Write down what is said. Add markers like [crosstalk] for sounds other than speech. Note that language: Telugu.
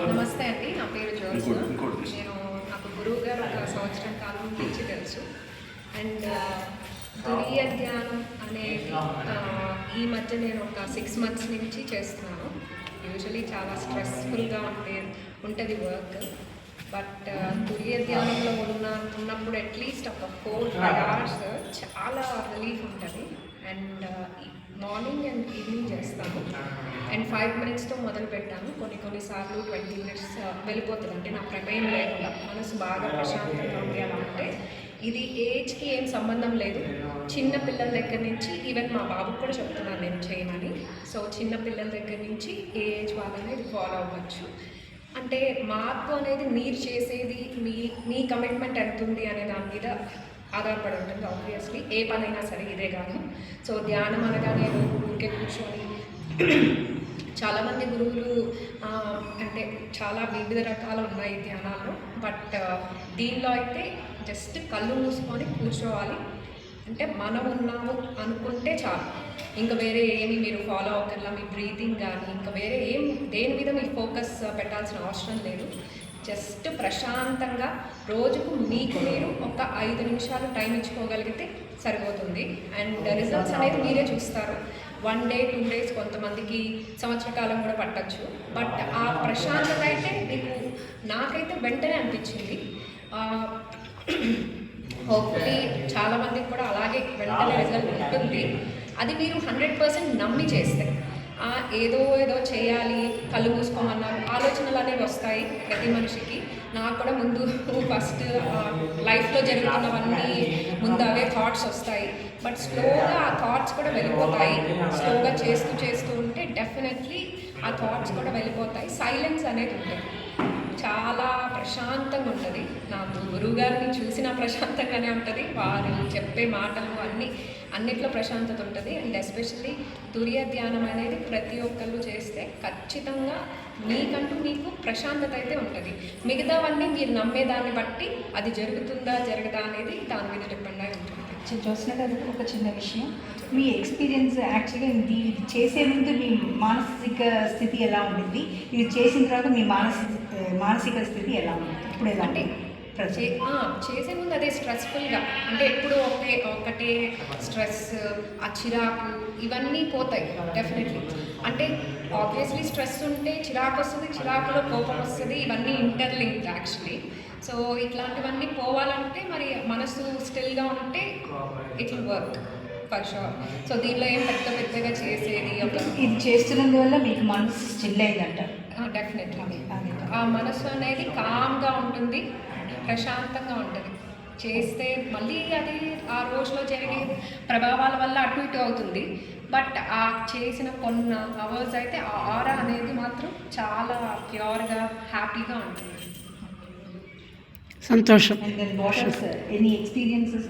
నమస్తే అండి నా పేరు జోస్. నేను నాకు గురువు గారు ఒక సంవత్సరం కాలం నుంచి తెలుసు. అండ్ దురియ ధ్యానం అనేది ఈ మధ్య నేను ఒక సిక్స్ మంత్స్ నుంచి చేస్తున్నాను. యూజువలీ చాలా స్ట్రెస్ఫుల్గా ఉంటే ఉంటుంది వర్క్ బట్ తురియ ధ్యానంలో ఉన్న ఉన్నప్పుడు అట్లీస్ట్ ఒక ఫోర్ ఫైవ్ అవర్స్ చాలా రిలీఫ్ ఉంటుంది. అండ్ మార్నింగ్ అండ్ ఈవినింగ్ చేస్తాను అండ్ ఫైవ్ మినిట్స్తో మొదలు పెట్టాను. కొన్ని కొన్నిసార్లు ట్వంటీ మినిట్స్ వెళ్ళిపోతుంది. అంటే నా ప్రమేయం లేకుండా మనసు బాగా ప్రశాంతంగా ఉంది అలా అంటే ఇది ఏజ్కి ఏం సంబంధం లేదు. చిన్న పిల్లల దగ్గర నుంచి ఈవెన్ మా బాబుకి కూడా చెప్తున్నాను నేను చేయమని. సో చిన్న పిల్లల దగ్గర నుంచి ఏ ఏజ్ వాళ్ళనే ఇది ఫాలో అవ్వచ్చు. అంటే మార్పు అనేది మీరు చేసేది మీ మీ కమిట్మెంట్ ఎంత ఉంది అనే దాని మీద ఆధారపడి ఉంటుంది ఆబ్వియస్లీ ఏ పనైనా సరే ఇదే కాదు సో ధ్యానం అనగా నేను ఊరికే కూర్చొని [clears throat] చాలామంది గురువులు అంటే చాలా వివిధ రకాలు ఉన్నాయి ధ్యానాలు బట్ దీనిలో అయితే జస్ట్ కళ్ళు మూసుకొని కూర్చోవాలి. అంటే మనం ఉన్నాము అనుకుంటే చాలు. ఇంకా వేరే ఏమి మీరు ఫాలో అవ్వగల మీ బ్రీతింగ్ కానీ ఇంకా వేరే ఏం దేని మీద మీరు ఫోకస్ పెట్టాల్సిన అవసరం లేదు. జస్ట్ ప్రశాంతంగా రోజుకు మీకు మీరు ఒక ఐదు నిమిషాలు టైం ఇచ్చుకోగలిగితే సరిపోతుంది. అండ్ రిజల్ట్స్ అనేది మీరే చూస్తారు. వన్ డే టూ డేస్ కొంతమందికి సంవత్సర కాలం కూడా పట్టచ్చు. బట్ ఆ ప్రశాంతత అయితే మీకు నాకైతే వెంటనే అనిపించింది. హోప్ఫుల్లీ చాలా మందికి కూడా అలాగే వెంటనే రిజల్ట్ ఉంటుంది. అది మీరు హండ్రెడ్ పర్సెంట్ నమ్మి చేస్తే ఏదో ఏదో చేయాలి కళ్ళు మూసుకోమన్నారు ఆలోచనలు అనేవి వస్తాయి ప్రతి మనిషికి. నాకు కూడా ముందు ఫస్ట్ లైఫ్లో జరుగుతున్నవన్నీ ముందు అవే థాట్స్ వస్తాయి. బట్ స్లోగా ఆ థాట్స్ కూడా వెళ్ళిపోతాయి. స్లోగా చేస్తూ చేస్తూ ఉంటే డెఫినెట్లీ ఆ థాట్స్ కూడా వెళ్ళిపోతాయి. సైలెన్స్ అనేది ఉంటుంది. చాలా ప్రశాంతంగా ఉంటుంది. నాకు గురువు గారిని చూసిన ప్రశాంతంగానే ఉంటుంది. వారు చెప్పే మాటలు అన్నీ అన్నిట్లో ప్రశాంతత ఉంటుంది. అండ్ ఎస్పెషల్లీ తురియ ధ్యానం అనేది ప్రతి ఒక్కళ్ళు చేస్తే ఖచ్చితంగా మీకంటూ మీకు ప్రశాంతత అయితే ఉంటుంది. మిగతావన్నీ మీరు నమ్మేదాన్ని బట్టి అది జరుగుతుందా జరగదా అనేది దాని మీద డిపెండ్ అయి ఉంటుంది. చూసిన గారు ఒక చిన్న విషయం. మీ ఎక్స్పీరియన్స్ యాక్చువల్గా ఇది ఇది చేసే ముందు మీ మానసిక స్థితి ఎలా ఉండింది? ఇది చేసిన తర్వాత మీ మానసిక మానసిక స్థితి ఎలా ఉంది? ఇప్పుడు ఎలా అంటే చే- చేసే ముందు అదే స్ట్రెస్ఫుల్గా అంటే ఎప్పుడు ఒకే ఒకటే స్ట్రెస్ ఆ చిరాకు ఇవన్నీ పోతాయి డెఫినెట్లీ అంటే ఆబ్వియస్లీ స్ట్రెస్ ఉంటే చిరాకు వస్తుంది చిరాకులో కోపం వస్తుంది ఇవన్నీ ఇంటర్లింక్డ్ యాక్చువల్లీ సో ఇట్లాంటివన్నీ పోవాలంటే మరి మనసు స్టిల్గా ఉంటే it will work for sure so దీనిలో ఏం పెద్ద పెద్దగా చేసేది ఒక ఇది చేస్తున్నందువల్ల మీకు మనసు స్టిల్ అయిందంట. డెఫినెట్లీ ఆ మనసు అనేది కామ్గా ఉంటుంది. ప్రశాంతంగా ఉంటుంది. చేస్తే మళ్ళీ అది ఆ రోజులో జరిగే ప్రభావాల వల్ల అటు ఇటు అవుతుంది. బట్ ఆ చేసిన కొన్ని అవర్స్ అయితే ఆ ఆరా అనేది మాత్రం చాలా ప్యూర్గా హ్యాపీగా ఉంటుంది. సంతోషం. Any experiences